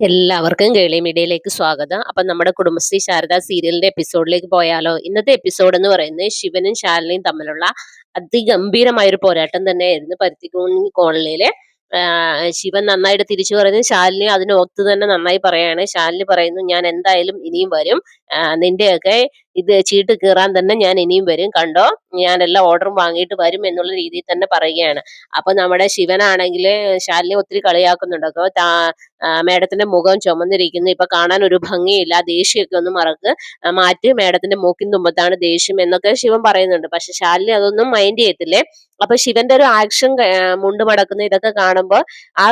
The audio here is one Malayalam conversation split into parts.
എല്ലാവർക്കും കേളി മീഡിയയിലേക്ക് സ്വാഗതം. അപ്പം നമ്മുടെ കുടുംബശ്രീ ശാരദ സീരിയലിന്റെ എപ്പിസോഡിലേക്ക് പോയാലോ? ഇന്നത്തെ എപ്പിസോഡ് എന്ന് പറയുന്നത് ശിവനും ശാലിനിയും തമ്മിലുള്ള അതിഗംഭീരമായ ഒരു പോരാട്ടം തന്നെയായിരുന്നു പരുത്തിക്കുഞ്ഞി കോളനിയിലെ. ശിവൻ നന്നായിട്ട് തിരിച്ചു പറയുന്നു ശാലിനി അതിന് ഒത്തു തന്നെ നന്നായി പറയാണ്. ശാലിനി പറയുന്നു ഞാൻ എന്തായാലും ഇനിയും വരും. നിന്റെയൊക്കെ ഇത് ചീട്ട് കീറാൻ തന്നെ ഞാൻ ഇനിയും വരും. കണ്ടോ? ഞാൻ എല്ലാം ഓർഡറും വാങ്ങിയിട്ട് വരും എന്നുള്ള രീതിയിൽ തന്നെ പറയുകയാണ്. അപ്പൊ നമ്മുടെ ശിവനാണെങ്കിൽ ശാലിനി ഒത്തിരി കളിയാക്കുന്നുണ്ട്. അപ്പൊ മേഡത്തിന്റെ മുഖം ചുമന്നിരിക്കുന്നു. ഇപ്പൊ കാണാൻ ഒരു ഭംഗിയില്ല. ദേഷ്യമൊക്കെ ഒന്ന് മറക്ക്. മാറ്റി മേഡത്തിന്റെ മൂക്കിൻ തുമ്പത്താണ് ദേഷ്യം എന്നൊക്കെ ശിവൻ പറയുന്നുണ്ട്. പക്ഷെ ശാലിനി അതൊന്നും മൈൻഡ് ചെയ്യത്തില്ലേ? അപ്പൊ ശിവന്റെ ഒരു ആക്ഷൻ മുണ്ട് മടക്കുന്ന ഇതൊക്കെ കാണുമ്പോൾ ആ,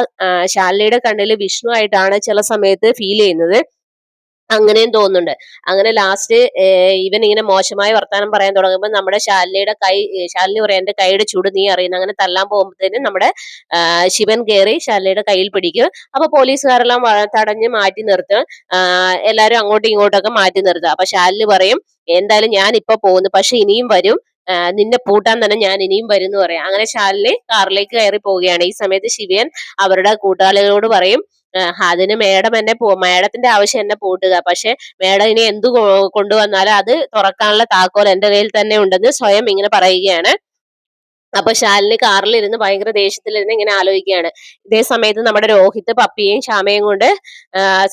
ശാലിനിയുടെ കണ്ണിൽ വിഷ്ണു ആയിട്ടാണ് ചില സമയത്ത് ഫീൽ ചെയ്യുന്നത്. അങ്ങനെയും തോന്നുന്നുണ്ട്. അങ്ങനെ ലാസ്റ്റ് ഇവൻ ഇങ്ങനെ മോശമായ വർത്താനം പറയാൻ തുടങ്ങുമ്പോൾ നമ്മുടെ ശാലിനിയുടെ കൈ ശാലിനി പറയാൻ എന്റെ കൈയുടെ ചൂട് നീ അറിയുന്ന അങ്ങനെ തല്ലാൻ പോകുമ്പോഴത്തേനും നമ്മുടെ ശിവൻ കയറി ശാലിനിയുടെ കയ്യിൽ പിടിക്കും. അപ്പൊ പോലീസുകാരെല്ലാം തടഞ്ഞ് മാറ്റി നിർത്തും. എല്ലാരും അങ്ങോട്ടും ഇങ്ങോട്ടൊക്കെ മാറ്റി നിർത്തുക അപ്പൊ ശാലിനി പറയും എന്തായാലും ഞാൻ ഇപ്പൊ പോകുന്നു. പക്ഷെ ഇനിയും വരും. നിന്നെ പൂട്ടാൻ തന്നെ ഞാൻ ഇനിയും വരും എന്ന് പറയാം. അങ്ങനെ ശാലിനി കാറിലേക്ക് കയറി പോവുകയാണ്. ഈ സമയത്ത് ശിവൻ അവരുടെ കൂട്ടാളികളോട് പറയും അതിന് മേഡം എന്നെ മേഡത്തിന്റെ ആവശ്യം എന്നെ പൂട്ടുക. പക്ഷെ മേഡം ഇനി എന്ത് കൊണ്ടുവന്നാലും അത് തുറക്കാനുള്ള താക്കോൽ എന്റെ കയ്യിൽ തന്നെ ഉണ്ടെന്ന് സ്വയം ഇങ്ങനെ പറയുകയാണ്. അപ്പൊ ശാലിന് കാറിലിരുന്ന് ഭയങ്കര ദേഷ്യത്തിലിരുന്ന് ഇങ്ങനെ ആലോചിക്കുകയാണ്. ഇതേ സമയത്ത് നമ്മുടെ രോഹിത് പപ്പിയെയും ശ്യാമയും കൊണ്ട്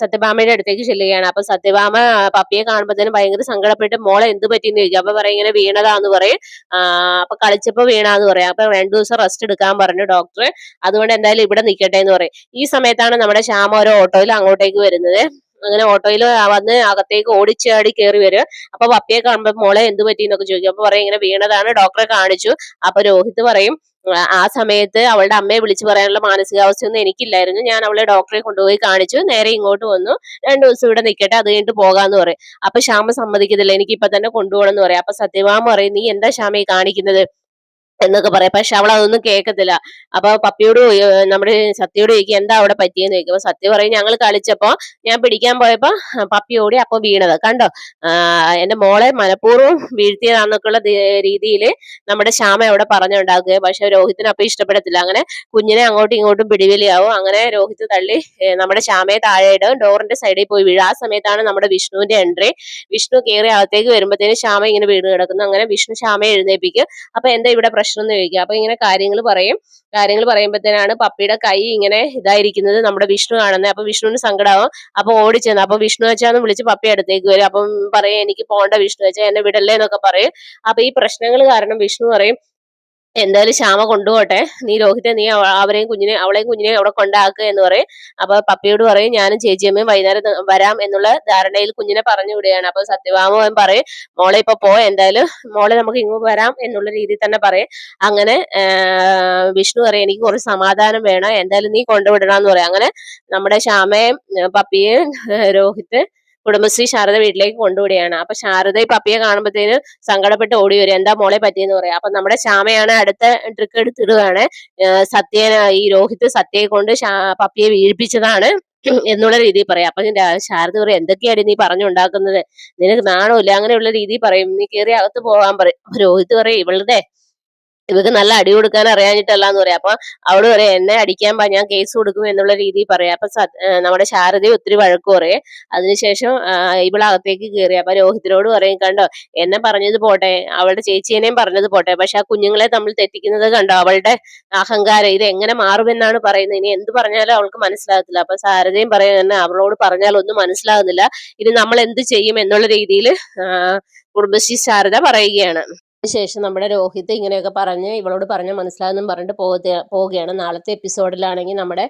സത്യഭാമയുടെ അടുത്തേക്ക് ചെല്ലുകയാണ്. അപ്പൊ സത്യഭാമ പപ്പിയെ കാണുമ്പോഴത്തേനും ഭയങ്കര സങ്കടപ്പെട്ട് മോളെ എന്ത് പറ്റിയെന്ന് ചോദിക്കും? അപ്പൊ പറയും ഇങ്ങനെ വീണതാന്ന് പറയും. അപ്പൊ കളിച്ചപ്പോ വീണാന്ന് പറയും. അപ്പൊ രണ്ടു ദിവസം റെസ്റ്റ് എടുക്കാൻ പറഞ്ഞു ഡോക്ടർ അതുകൊണ്ട് എന്തായാലും ഇവിടെ നിൽക്കട്ടെ എന്ന് പറയും. ഈ സമയത്താണ് നമ്മുടെ ശ്യാമ ഒരു ഓട്ടോയിൽ അങ്ങോട്ടേക്ക് വരുന്നത്. അങ്ങനെ ഓട്ടോയിൽ വന്ന് അകത്തേക്ക് ഓടിച്ചാടി കയറി വരും അപ്പൊ പപ്പിയെ കാണുമ്പോൾ മോളെ എന്ത് പറ്റി എന്നൊക്കെ ചോദിക്കും. അപ്പൊ പറയും ഇങ്ങനെ വീണതാണ് ഡോക്ടറെ കാണിച്ചു. അപ്പൊ രോഹിത് പറയും "ആ, സമയത്ത് അവളുടെ അമ്മയെ വിളിച്ചു പറയാനുള്ള മാനസികാവസ്ഥയൊന്നും എനിക്കില്ലായിരുന്നു. ഞാൻ അവളെ ഡോക്ടറെ കൊണ്ടുപോയി കാണിച്ചു. നേരെ ഇങ്ങോട്ട് വന്നു. രണ്ടു ദിവസം ഇവിടെ നിൽക്കട്ടെ അത് കഴിഞ്ഞിട്ട് പോകാന്ന് പറയും. അപ്പൊ ശ്യാമ സമ്മതിക്കത്തില്ല. എനിക്ക് ഇപ്പൊ തന്നെ കൊണ്ടുപോകണം എന്ന് പറയും. അപ്പൊ സത്യഭാമ പറയും നീ എന്താ ശ്യാമയെ കാണിക്കുന്നത്? എന്നൊക്കെ പറയാം. പക്ഷെ അവൾ അതൊന്നും കേൾക്കത്തില്ല. അപ്പൊ പപ്പിയോട് നമ്മുടെ സത്യയോട് ചോദിക്കും എന്താ അവിടെ പറ്റിയെന്ന് ചോദിക്കും. അപ്പൊ സത്യ പറയും ഞങ്ങൾ കളിച്ചപ്പോ ഞാൻ പിടിക്കാൻ പോയപ്പോ പപ്പി ഓടി അപ്പൊ വീണത്. കണ്ടോ? എന്റെ മോളെ മനഃപൂർവം വീഴ്ത്തിയതാന്നൊക്കെയുള്ള രീതിയിൽ നമ്മുടെ ശ്യാമ അവിടെ പറഞ്ഞുണ്ടാക്കുക പക്ഷെ രോഹിത്തിന് അപ്പൊ ഇഷ്ടപ്പെടത്തില്ല. അങ്ങനെ കുഞ്ഞിനെ അങ്ങോട്ടും ഇങ്ങോട്ടും പിടിവലിയാവും. അങ്ങനെ രോഹിത് തള്ളി നമ്മുടെ ശ്യാമയെ ഇടും. ഡോറിന്റെ സൈഡിൽ പോയി വീഴും. ആ സമയത്താണ് നമ്മുടെ വിഷ്ണുവിന്റെ എൻട്രി. വിഷ്ണു കയറി അകത്തേക്ക് വരുമ്പോഴത്തേനും ശ്യാമ ഇങ്ങനെ വീണ് കിടക്കുന്നു. അങ്ങനെ വിഷ്ണു ശ്യാമയെ എഴുന്നേപ്പിക്കും അപ്പൊ എന്താ ഇവിടെ പ്രശ്നം എന്ന് ചോദിക്കുക. അപ്പൊ ഇങ്ങനെ കാര്യങ്ങൾ പറയും. കാര്യങ്ങൾ പറയുമ്പോഴത്തേനാണ് പപ്പിയുടെ കൈ ഇങ്ങനെ ഇതായിരിക്കുന്നത് നമ്മുടെ വിഷ്ണു ആണെന്ന് അപ്പൊ വിഷ്ണുവിന് സങ്കടാവും. അപ്പൊ ഓടിച്ചെന്ന് അപ്പൊ വിഷ്ണു വെച്ചാന്ന് വിളിച്ച് പപ്പി അടുത്തേക്ക് വരും. അപ്പം പറയും എനിക്ക് പോണ്ട വിഷ്ണു വെച്ചാ എന്നെ വിടല്ലേ എന്നൊക്കെ പറയും. അപ്പൊ ഈ പ്രശ്നങ്ങൾ കാരണം വിഷ്ണു പറയും എന്തായാലും ശ്യാമ കൊണ്ടുപോട്ടെ നീ രോഹിത്തെ നീ അവ- അവരെയും കുഞ്ഞിനെ അവളെയും കുഞ്ഞിനെ അവിടെ കൊണ്ടാക്കുക എന്ന് പറയും. അപ്പൊ പപ്പിയോട് പറയും ഞാനും ചേച്ചിയമ്മയും വൈകുന്നേരം വരാം എന്നുള്ള ധാരണയിൽ കുഞ്ഞിനെ പറഞ്ഞു വിടുകയാണ്. അപ്പൊ സത്യഭാമൻ പറയും മോളെ ഇപ്പൊ പോ എന്തായാലും മോളെ നമുക്ക് ഇങ്ങോട്ട് വരാം എന്നുള്ള രീതിയിൽ തന്നെ പറയും. അങ്ങനെ വിഷ്ണു പറയും എനിക്ക് കുറച്ച് സമാധാനം വേണം. എന്തായാലും നീ കൊണ്ടുവിടണം എന്ന് പറയും. അങ്ങനെ നമ്മുടെ ശ്യാമയും പപ്പിയും പപ്പിയെയും ഏർ രോഹിത് കുടുംബശ്രീ ശാരദ വീട്ടിലേക്ക് കൊണ്ടുവിടുകയാണ്. അപ്പൊ ശാരദ ഈ പപ്പിയെ കാണുമ്പോഴത്തേനും സങ്കടപ്പെട്ട് ഓടി വരും. എന്താ മോളെ പറ്റിയെന്ന് പറയാം. അപ്പൊ നമ്മുടെ ശ്യാമയാണ് അടുത്ത ട്രിക്ക് എടുത്തിടുകയാണ്. സത്യ ഈ രോഹിത് സത്യയെ കൊണ്ട് പപ്പിയെ വീഴിപ്പിച്ചതാണ് എന്നുള്ള രീതിയിൽ പറയാം. അപ്പൊ ശാരദ പറയും എന്തൊക്കെയാണ് നീ പറഞ്ഞുണ്ടാക്കുന്നത്? നിനക്ക് നാണമില്ല. അങ്ങനെയുള്ള രീതിയിൽ പറയും. നീ കയറി അകത്ത് പോകാൻ പറയും. രോഹിത് പറയും ഇവളുടെ ഇവക്ക് നല്ല അടി കൊടുക്കാൻ അറിയാഞ്ഞിട്ടല്ലാന്ന് പറയാം. അപ്പൊ അവൾ പറയാം എന്നെ അടിക്കാൻ പാ ഞാൻ കേസ് കൊടുക്കും എന്നുള്ള രീതിയിൽ പറയാം. അപ്പൊ നമ്മുടെ ശാരദയെ ഒത്തിരി വഴക്കു പറയേ. അതിനുശേഷം ഇവളകത്തേക്ക് കയറി അപ്പൊ രോഹിത്തിനോട് പറയും കണ്ടോ എന്നെ പറഞ്ഞത് പോട്ടെ. അവളുടെ ചേച്ചീനെയും പറഞ്ഞത് പോട്ടെ. പക്ഷെ ആ കുഞ്ഞുങ്ങളെ തമ്മിൽ തെറ്റിക്കുന്നത് കണ്ടോ? അവളുടെ അഹങ്കാരം ഇത് എങ്ങനെ മാറുമെന്നാണ് പറയുന്നത്. ഇനി എന്ത് പറഞ്ഞാലും അവൾക്ക് മനസ്സിലാകത്തില്ല. അപ്പൊ ശാരദയും പറയും തന്നെ അവളോട് പറഞ്ഞാൽ ഒന്നും മനസ്സിലാകുന്നില്ല. ഇനി നമ്മൾ എന്ത് ചെയ്യും? എന്നുള്ള രീതിയിൽ കുടുംബശ്രീ ശാരദ പറയുകയാണ്. ശേഷം നമ്മുടെ രോഹിത് ഇങ്ങനെയൊക്കെ പറഞ്ഞ് ഇവളോട് പറഞ്ഞ മനസ്സിലാകുന്നും പറഞ്ഞിട്ട് പോകുക പോവുകയാണ്. നാളത്തെ എപ്പിസോഡിലാണെങ്കിൽ നമ്മുടെ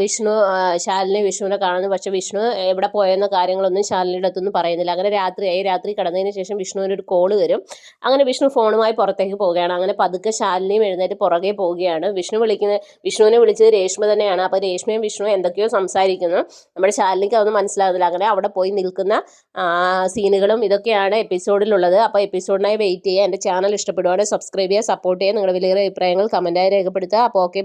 വിഷ്ണു ശാലിനെ വിഷ്ണുവിനെ കാണുന്നു. പക്ഷെ വിഷ്ണു എവിടെ പോയെന്ന കാര്യങ്ങളൊന്നും ശാലിനിയുടെ അടുത്തൊന്നും പറയുന്നില്ല. അങ്ങനെ രാത്രി രാത്രിയായി. രാത്രി കിടന്നതിന് ശേഷം വിഷ്ണുവിന് ഒരു കോൾ വരും. അങ്ങനെ വിഷ്ണു ഫോണുമായി പുറത്തേക്ക് പോവുകയാണ്. അങ്ങനെ പതുക്കെ ശാലിനിയും എഴുന്നേറ്റ് പുറകെ പോവുകയാണ്. വിഷ്ണു വിളിക്കുന്ന വിഷ്ണുവിനെ വിളിച്ചത് രേഷ്മ തന്നെയാണ്. അപ്പോൾ രേഷ്മയും വിഷ്ണു എന്തൊക്കെയോ സംസാരിക്കുന്നു. നമ്മുടെ ശാലിനിക്ക് അതൊന്നും മനസ്സിലാകുന്നില്ല അങ്ങനെ അവിടെ പോയി നിൽക്കുന്ന സീനുകളും ഇതൊക്കെയാണ് എപ്പിസോഡിലുള്ളത്. അപ്പോൾ എപ്പിസോഡിനായി വെയിറ്റ് ചെയ്യുക. എന്റെ ചാനൽ ഇഷ്ടപ്പെടുവാണെങ്കിൽ സബ്സ്ക്രൈബ് ചെയ്യുക സപ്പോർട്ട് ചെയ്യുക. നിങ്ങളുടെ വിലയേറെ അഭിപ്രായങ്ങൾ കമന്റായി രേഖപ്പെടുത്തുക. അപ്പോൾ ഓക്കെ